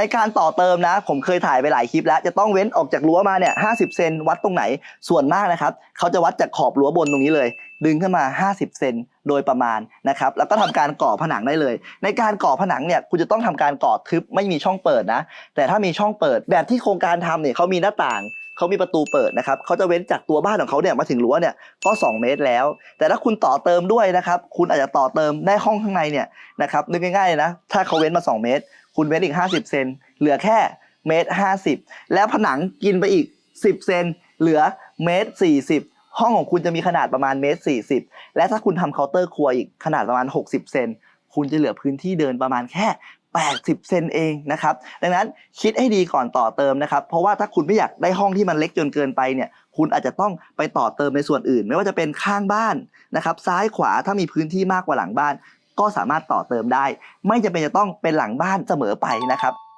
ในการต่อเติมนะ ผมเคยถ่ายไปหลายคลิปแล้ว จะต้องเว้นออกจากรั้วมาเนี่ยห้เซนวัดตรงไหนส่วนมากนะครับเขาจะวัดจากขอบรั้วบนตรงนี้เลย ดึงขึ้นมา 50 เซนโดยประมาณนะครับแล้วก็ทำการก่อผนังได้เลย ในการก่อผนังเนี่ยคุณจะต้องทำการก่อทึบไม่มีช่องเปิดนะ แต่ถ้ามีช่องเปิดแบบที่โครงการทำเนี่ยเขามีหน้าต่าง เขามีประตูเปิดนะครับเขาจะเว้นจากตัวบ้านของเขาเนี่ยมาถึงรั้วเนี่ยก็ 2 เมตรแล้ว แต่ถ้าคุณต่อเติมด้วยนะครับ คุณอาจจะต่อเติมได้ห้องข้างในเนี่ยนะครับนึกง่ายๆเลยนะถ้าเขาเว้นมา 2 เมตร คุณเว้นอีก 50 เซนเหลือแค่เมตร 50 แล้วผนังกินไปอีก 10 เซนเหลือเมตร 40ห้องของคุณจะมีขนาดประมาณเมตร40และถ้าคุณทำเคาน์เตอร์ครัวอีกขนาดประมาณ 60 เซนคุณจะเหลือพื้นที่เดินประมาณแค่ 80 เซนเองนะครับ ดังนั้นคิดให้ดีก่อนต่อเติมนะครับ เพราะว่าถ้าคุณไม่อยากได้ห้องที่มันเล็กจนเกินไปเนี่ย คุณอาจจะต้องไปต่อเติมในส่วนอื่น ไม่ว่าจะเป็นข้างบ้านนะครับ ซ้ายขวาถ้ามีพื้นที่มากกว่าหลังบ้าน ก็สามารถต่อเติมได้ ไม่จำเป็นจะต้องเป็นหลังบ้านเสมอไปนะครับ